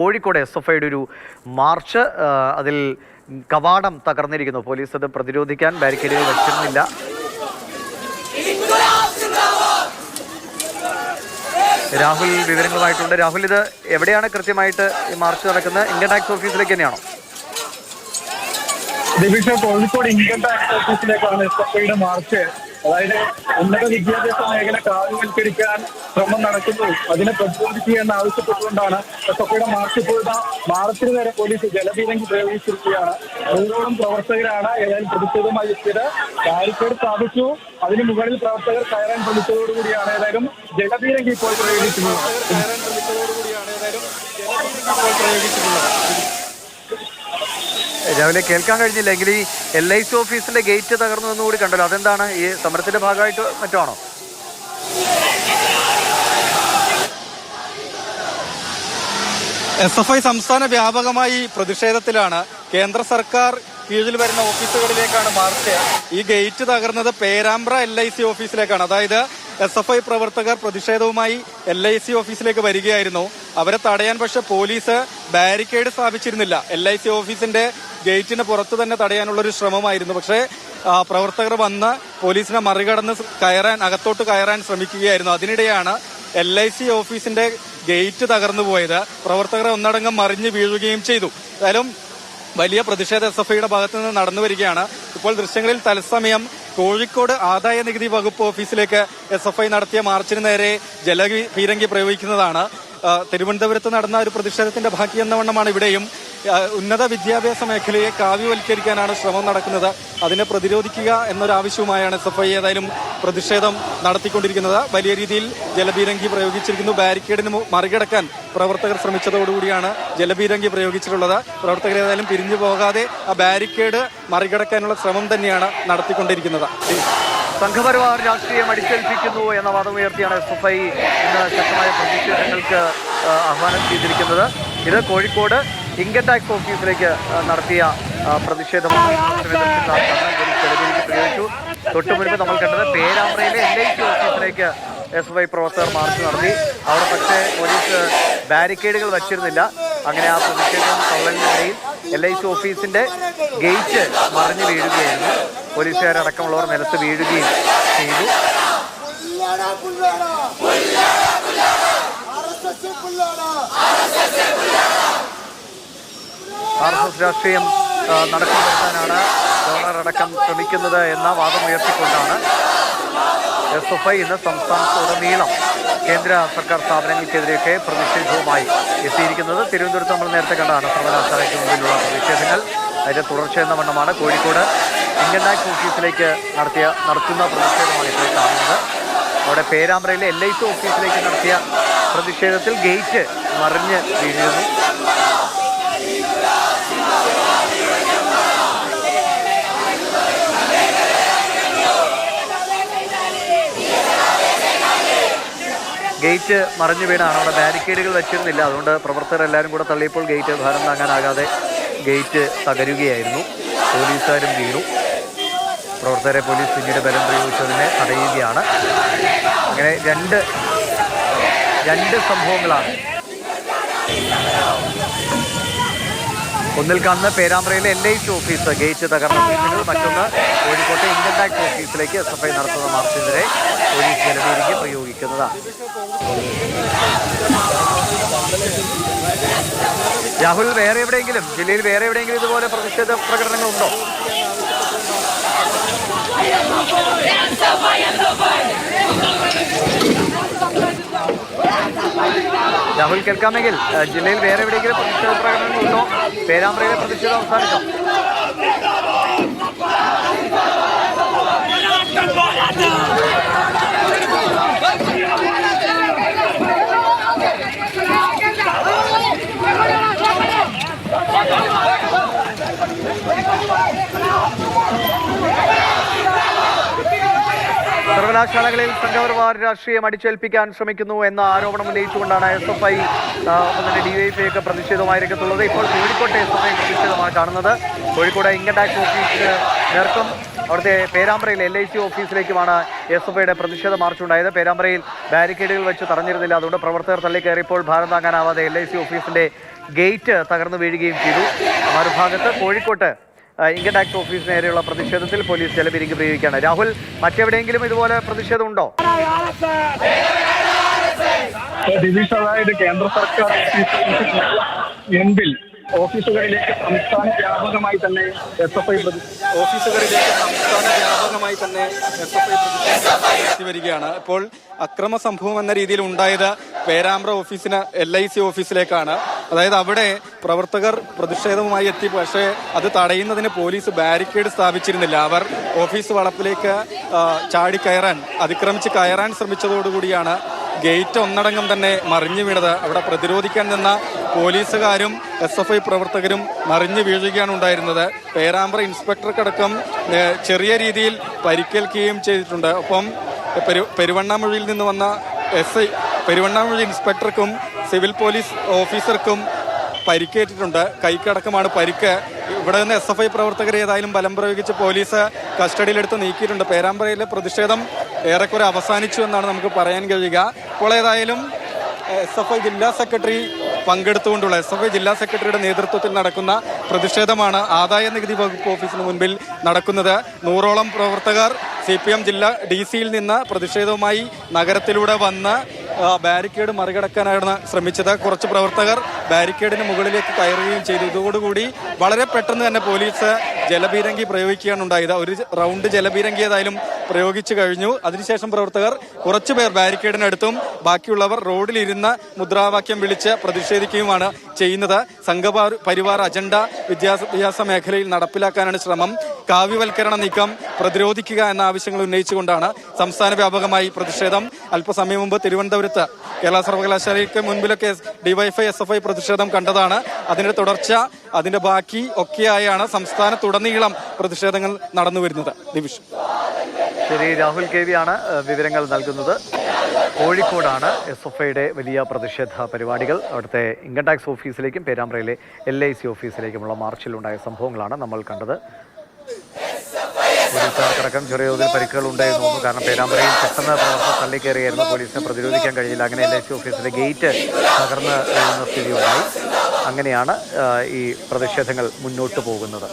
Kozhikode S F ഐയുടെ ഒരു March അതിൽ കവാടം തകർന്നിരിക്കുന്നു. പോലീസ് അത് പ്രതിരോധിക്കാൻ ബാരിക്കേഡുകൾ വെച്ചിരുന്നില്ല. രാഹുൽ വിവരങ്ങളുമായിട്ടുണ്ട്. രാഹുൽ ഇത് എവിടെയാണ് കൃത്യമായിട്ട് ഈ മാർച്ച് നടക്കുന്നത്? ഇന്ത്യൻ ടാക്സ് ഓഫീസിലേക്ക് തന്നെയാണോ? കോഴിക്കോട് ഇന്ത്യൻ ടാക്സ് ഓഫീസിലേക്കാണ് എസ് എഫ് ഐയുടെ മാർച്ച്. അതായത് ഉന്നത വിദ്യാഭ്യാസ മേഖല കാവ്യവൽക്കരിക്കാൻ ശ്രമം നടക്കുന്നു. അതിനെ പ്രതിരോധിക്കുക എന്ന് ആവശ്യപ്പെട്ടുകൊണ്ടാണ് കൊക്കയുടെ മാർച്ച് പോയത്. മാറത്തിന് നേരെ പോലീസ് ജലപീരങ്കി പ്രയോഗിച്ചിരിക്കുകയാണ്. നൂറോളം പ്രവർത്തകരാണ് ഏതായാലും പ്രതിഷേധമായി എത്തിയത്. ബാരിക്കേഡ് സ്ഥാപിച്ചു. അതിന് മുകളിൽ പ്രവർത്തകർ കയറാൻ ശ്രമിച്ചതോടുകൂടിയാണ് ഏതായാലും ജലപീരങ്കി ഇപ്പോൾ പ്രയോഗിക്കുന്നത് കയറാൻ ശ്രമിച്ചതോടുകൂടിയാണ് ഏതായാലും ജലപീരങ്കി ഇപ്പോൾ പ്രയോഗിച്ചിട്ടുള്ളത് രാവിലെ കേൾക്കാൻ കഴിഞ്ഞില്ല. എങ്കിൽ ഈ എൽ ഐ സി ഓഫീസിന്റെ ഗേറ്റ് തകർന്നു എന്നുകൂടി കണ്ടല്ലോ. അതെന്താണ്? ഈ സമരത്തിന്റെ ഭാഗമായിട്ട് മറ്റാണോ? എസ് എഫ് ഐ സംസ്ഥാന വ്യാപകമായി പ്രതിഷേധത്തിലാണ് കേന്ദ്ര സർക്കാർ കീഴിൽ വരുന്ന ഓഫീസുകളിലേക്കാണ് മാർച്ച്. ഈ ഗേറ്റ് തകർന്നത് പേരാമ്പ്ര എൽ ഐ സി ഓഫീസിലേക്കാണ്. അതായത് എസ് എഫ് ഐ പ്രവർത്തകർ പ്രതിഷേധവുമായി എൽ ഐ സി ഓഫീസിലേക്ക് വരികയായിരുന്നു. അവരെ തടയാൻ പക്ഷെ പോലീസ് ബാരിക്കേഡ് സ്ഥാപിച്ചിരുന്നില്ല. എൽ ഐ സി ഓഫീസിന്റെ ഗേറ്റിന് പുറത്ത് തന്നെ തടയാനുള്ള ഒരു ശ്രമമായിരുന്നു. പക്ഷേ പ്രവർത്തകർ വന്ന് പോലീസിനെ മറികടന്ന് കയറാൻ അകത്തോട്ട് കയറാൻ ശ്രമിക്കുകയായിരുന്നു. അതിനിടെയാണ് എൽ ഐ സി ഓഫീസിന്റെ ഗേറ്റ് തകർന്നു പോയത്. പ്രവർത്തകരെ ഒന്നടങ്കം മറിഞ്ഞ് വീഴുകയും ചെയ്തു. ഏതായാലും വലിയ പ്രതിഷേധ എസ് എഫ് ഐയുടെ ഭാഗത്തു നിന്ന് നടന്നു വരികയാണ്. ഇപ്പോൾ ദൃശ്യങ്ങളിൽ തത്സമയം കോഴിക്കോട് ആദായ നികുതി വകുപ്പ് ഓഫീസിലേക്ക് എസ് എഫ് ഐ നടത്തിയ മാർച്ചിന് നേരെ ജലപീരങ്കി പ്രയോഗിക്കുന്നതാണ്. തിരുവനന്തപുരത്ത് നടന്ന ഒരു പ്രതിഷേധത്തിന്റെ ബാക്കി എന്ന വണ്ണമാണ് ഇവിടെയും. ഉന്നത വിദ്യാഭ്യാസ മേഖലയെ കാവ്യവൽക്കരിക്കാനാണ് ശ്രമം നടക്കുന്നത്. അതിനെ പ്രതിരോധിക്കുക എന്നൊരാവശ്യവുമായാണ് എസ് എഫ് ഐ ഏതായാലും പ്രതിഷേധം നടത്തിക്കൊണ്ടിരിക്കുന്നത്. വലിയ രീതിയിൽ ജലബീരങ്കി പ്രയോഗിച്ചിരിക്കുന്നു. ബാരിക്കേഡിന് മറികടക്കാൻ പ്രവർത്തകർ ശ്രമിച്ചതോടുകൂടിയാണ് ജലബീരങ്കി പ്രയോഗിച്ചിട്ടുള്ളത്. പ്രവർത്തകർ ഏതായാലും പിരിഞ്ഞു പോകാതെ ആ ബാരിക്കേഡ് മറികടക്കാനുള്ള ശ്രമം തന്നെയാണ് നടത്തിക്കൊണ്ടിരിക്കുന്നത്. സംഘപരിവാർ രാഷ്ട്രീയം അടിച്ചേൽപ്പിക്കുന്നു എന്ന വാദമുയർത്തിയാണ് എസ് എഫ് ഐ ഇന്ന് ശക്തമായ പ്രതിഷേധങ്ങൾക്ക് ആഹ്വാനം ചെയ്തിരിക്കുന്നത്. ഇത് കോഴിക്കോട് ഇൻകം ടാക്സ് ഓഫീസിലേക്ക് നടത്തിയ പ്രതിഷേധമാണ് പ്രയോഗിച്ചു. തൊട്ടു മുൻപ് നമ്മൾ കണ്ടത് പേരാമ്പ്രയിലെ എൽ ഐ സി ഓഫീസിലേക്ക് എസ് വൈ പ്രവർത്തകർ മാർച്ച് നടത്തി. അവിടെ പക്ഷേ പോലീസ് ബാരിക്കേഡുകൾ വച്ചിരുന്നില്ല. അങ്ങനെ ആ പ്രതിഷേധം തള്ളലിനിടയിൽ എൽ ഐ സി ഓഫീസിന്റെ ഗേറ്റ് മറിഞ്ഞു വീഴുകയായിരുന്നു. പോലീസുകാരടക്കമുള്ളവർ നിലത്ത് വീഴുകയും ചെയ്തു. ആർ എസ് എസ് രാഷ്ട്രീയം വരുത്താനാണ് ഗവർണർ അടക്കം ശ്രമിക്കുന്നത് എന്ന വാദം ഉയർത്തിക്കൊണ്ടാണ് എസ് എഫ് ഐ ഇന്ന് സംസ്ഥാനത്തുടനീളം കേന്ദ്ര സർക്കാർ സ്ഥാപനങ്ങൾക്കെതിരെയൊക്കെ പ്രതിഷേധവുമായി എത്തിയിരിക്കുന്നത്. തിരുവനന്തപുരത്ത് നമ്മൾ നേരത്തെ കണ്ടതാണ് സർവകലാശാലയ്ക്ക് മുമ്പിലുള്ള പ്രതിഷേധങ്ങൾ. അതിന്റെ തുടർച്ച എന്ന വണ്ണമാണ് കോഴിക്കോട് ഇന്ത്യൻ ടാക്സ് ഓഫീസിലേക്ക് നടത്തിയ നടത്തുന്ന പ്രതിഷേധമാണ് ഇപ്പോൾ കാണുന്നത്. അവിടെ പേരാമ്പ്രയിലെ എൽ ഐ സി ഓഫീസിലേക്ക് നടത്തിയ പ്രതിഷേധത്തിൽ ഗേറ്റ് മറിഞ്ഞ് വീഴുന്നു. ഗേറ്റ് മറിഞ്ഞു വീണാണ്. അവിടെ ബാരിക്കേഡുകൾ വെച്ചിരുന്നില്ല. അതുകൊണ്ട് പ്രവർത്തകർ എല്ലാവരും കൂടെ തള്ളിയപ്പോൾ ഗേറ്റ് ഭാരം താങ്ങാനാകാതെ ഗേറ്റ് തകരുകയായിരുന്നു. പോലീസുകാരും വീണു. പ്രവർത്തകരെ പോലീസ് പിന്നീട് ബലം പ്രയോഗിച്ചതിനെ തടയുകയാണ്. അങ്ങനെ രണ്ട് രണ്ട് സംഭവങ്ങളാണ്. ഒന്നിൽ കാണുന്ന പേരാമ്പ്രയിലെ L I C office gate തകർന്ന. ഭീഷണികൾ മറ്റൊന്ന് കോഴിക്കോട്ടെ ഇന്ത്യൻ ബാങ്ക് ഓഫീസിലേക്ക് എസ് എഫ് ഐ നടത്തുന്ന മാർച്ചിനെതിരെ പോലീസ് ജലപീരങ്കി പ്രയോഗിക്കുന്നതാണ്. രാഹുൽ വേറെ എവിടെയെങ്കിലും ജില്ലയിൽ വേറെ എവിടെയെങ്കിലും ഇതുപോലെ പ്രതിഷേധ പ്രകടനങ്ങളുണ്ടോ? രാഹുൽ കേൾക്കാമെങ്കിൽ ജില്ലയിൽ വേറെ എവിടെയെങ്കിലും പ്രതിഷേധ പ്രകടനങ്ങളുണ്ടോ പേരാമ്പ്രയിലെ പ്രതിഷേധം അവസാനിച്ചോ സർവകലാശാലകളിൽ സംഘപരിവാർ രാഷ്ട്രീയം അടിച്ചേൽപ്പിക്കാൻ ശ്രമിക്കുന്നു എന്ന ആരോപണം ഉന്നയിച്ചുകൊണ്ടാണ് എസ് എഫ് ഐ ഒപ്പം തന്നെ ഡിവൈഎഫ്ഐ ഒക്കെ പ്രതിഷേധമായി രംഗത്തുള്ളത്. ഇപ്പോൾ കോഴിക്കോട്ടെ എസ് എഫ് ഐ പ്രതിഷേധമാണ് കാണുന്നത്. കോഴിക്കോട് ഇൻകം ടാക്സ് ഓഫീസിന് നേർക്കും അവിടുത്തെ പേരാമ്പ്രയിൽ എൽ ഐ സി ഓഫീസിലേക്കുമാണ് എസ് എഫ് ഐയുടെ പ്രതിഷേധ മാർച്ച് ഉണ്ടായത് പേരാമ്പ്രയിൽ ബാരിക്കേഡുകൾ വെച്ച് തടഞ്ഞിരുന്നില്ല. അതുകൊണ്ട് പ്രവർത്തകർ തള്ളിക്കയറിയപ്പോൾ ഭാരം താങ്ങാനാവാതെ എൽ ഐ സി ഓഫീസിന്റെ ഗേറ്റ് തകർന്നു വീഴുകയും ചെയ്തു. മറുഭാഗത്ത് കോഴിക്കോട്ട് ഇൻകം ടാക്സ് ഓഫീസിന് നേരെയുള്ള പ്രതിഷേധത്തിൽ പോലീസ് ജലപിരിക്ക് പ്രയോഗിക്കുകയാണ്. രാഹുൽ മറ്റെവിടെയെങ്കിലും ഇതുപോലെ പ്രതിഷേധമുണ്ടോ? ഡിവിഷൻ അതായത് കേന്ദ്ര സർക്കാർ മുൻപിൽ ഓഫീസുകളിലേക്ക് സംസ്ഥാന വ്യാപകമായി തന്നെ എസ് എഫ് ഐ ഓഫീസുകളിലേക്ക് സംസ്ഥാന വ്യാപകമായി തന്നെ എസ് എഫ് ഐ വരികയാണ് ഇപ്പോൾ അക്രമ സംഭവം എന്ന രീതിയിൽ ഉണ്ടായത് പേരാമ്പ്ര ഓഫീസിന് എൽ ഐ സി ഓഫീസിലേക്കാണ്. അതായത് അവിടെ പ്രവർത്തകർ പ്രതിഷേധവുമായി എത്തി. പക്ഷേ അത് തടയുന്നതിന് പോലീസ് ബാരിക്കേഡ് സ്ഥാപിച്ചിരുന്നില്ല. അവർ ഓഫീസ് വളപ്പിലേക്ക് ചാടി ചാടിക്കയറാൻ അതിക്രമിച്ച് കയറാൻ ശ്രമിച്ചതോടുകൂടിയാണ് ഗേറ്റ് ഒന്നടങ്കം തന്നെ മറിഞ്ഞു വീണത്. അവിടെ പ്രതിരോധിക്കാൻ നിന്ന പോലീസുകാരും എസ് എഫ് ഐ പ്രവർത്തകരും മറിഞ്ഞു വീഴുകയാണ് ഉണ്ടായിരുന്നത്. പേരാമ്പ്ര ഇൻസ്പെക്ടർക്കടക്കം ചെറിയ രീതിയിൽ പരിക്കേൽക്കുകയും ചെയ്തിട്ടുണ്ട്. ഒപ്പം പെരു പെരുവണ്ണാമൊഴിയിൽ നിന്ന് വന്ന എസ് ഐ പെരുവണ്ണാമൊഴി ഇൻസ്പെക്ടർക്കും സിവിൽ പോലീസ് ഓഫീസർക്കും പരിക്കേറ്റിട്ടുണ്ട്. കൈക്കടക്കമാണ് പരിക്ക്. ഇവിടെ നിന്ന് എസ് എഫ് ഐ പ്രവർത്തകരെ ഏതായാലും ബലം പ്രയോഗിച്ച് പോലീസ് കസ്റ്റഡിയിലെടുത്ത് നീക്കിയിട്ടുണ്ട്. പേരാമ്പ്രയിലെ പ്രതിഷേധം ഏറെക്കുറെ അവസാനിച്ചു എന്നാണ് നമുക്ക് പറയാൻ കഴിയുക. ഏതായാലും എസ് എഫ് ഐ ജില്ലാ സെക്രട്ടറി പങ്കെടുത്തുകൊണ്ടുള്ള എസ് എഫ് ഐ ജില്ലാ സെക്രട്ടറിയുടെ നേതൃത്വത്തിൽ നടക്കുന്ന പ്രതിഷേധമാണ് ആദായ നികുതി വകുപ്പ് ഓഫീസിന് മുൻപിൽ നടക്കുന്നത്. നൂറോളം പ്രവർത്തകർ സി പി എം ജില്ലാ ഡി സിയിൽ നിന്ന് പ്രതിഷേധവുമായി നഗരത്തിലൂടെ വന്ന് ബാരിക്കേഡ് മറികടക്കാനാണ് ശ്രമിച്ചത്. കുറച്ച് പ്രവർത്തകർ ബാരിക്കേഡിന് മുകളിലേക്ക് കയറുകയും ചെയ്തു. ഇതോടുകൂടി വളരെ പെട്ടെന്ന് തന്നെ പോലീസ് ജലപീരങ്കി പ്രയോഗിക്കുകയാണ് ഉണ്ടായത് ഒരു റൗണ്ട് ജലപീരങ്കി ഏതായാലും പ്രയോഗിച്ചു കഴിഞ്ഞു. അതിനുശേഷം പ്രവർത്തകർ കുറച്ചു പേർ ബാരിക്കേഡിനടുത്തും ബാക്കിയുള്ളവർ റോഡിലിരുന്ന് മുദ്രാവാക്യം വിളിച്ച് പ്രതിഷേധിക്കുകയുമാണ് ചെയ്യുന്നത്. സംഘപരിവാർ അജണ്ട വിദ്യാഭ്യാസ മേഖലയിൽ നടപ്പിലാക്കാനാണ് ശ്രമം. കാവ്യവൽക്കരണ നീക്കം പ്രതിരോധിക്കുക എന്ന ആവശ്യങ്ങൾ ഉന്നയിച്ചുകൊണ്ടാണ് സംസ്ഥാന വ്യാപകമായി പ്രതിഷേധം. അല്പസമയം മുമ്പ് തിരുവനന്തപുരത്ത് കേരള സർവകലാശാലയ്ക്ക് മുൻപിലൊക്കെ ഡിവൈഫൈ എസ് എഫ് ഐ പ്രതിഷേധം കണ്ടതാണ്. അതിന്റെ തുടർച്ച അതിന്റെ ബാക്കി ഒക്കെയായാണ് സംസ്ഥാനത്തുടനീളം പ്രതിഷേധങ്ങൾ നടന്നു വരുന്നത്. ദിവിഷ്. ശരി രാഹുൽ കെ ആണ് വിവരങ്ങൾ നൽകുന്നത്. കോഴിക്കോടാണ് എസ് എഫ് ഐയുടെ വലിയ പ്രതിഷേധ പരിപാടികൾ. അവിടുത്തെ ഇൻകം ടാക്സ് ഓഫീസിലേക്കും പേരാമ്പ്രയിലെ എൽ ഐ സി ഓഫീസിലേക്കുമുള്ള മാർച്ചിലുണ്ടായ സംഭവങ്ങളാണ് നമ്മൾ കണ്ടത്. പോലീസുകാർക്കടക്കം ചെറിയ തോതിൽ പരിക്കുകൾ ഉണ്ടായിരുന്നു തോന്നുന്നു കാരണം പേരാമ്പ്രയിൽ പെട്ടെന്ന് പ്രവർത്തനം തള്ളിക്കയറിയായിരുന്നു പോലീസിനെ പ്രതിരോധിക്കാൻ കഴിയില്ല. അങ്ങനെ എൽ ഐ സി ഓഫീസിലെ ഗേറ്റ് തകർന്ന് വീഴുന്ന സ്ഥിതി ഉണ്ടായി അങ്ങനെയാണ് ഈ പ്രതിഷേധങ്ങൾ മുന്നോട്ട് പോകുന്നത്.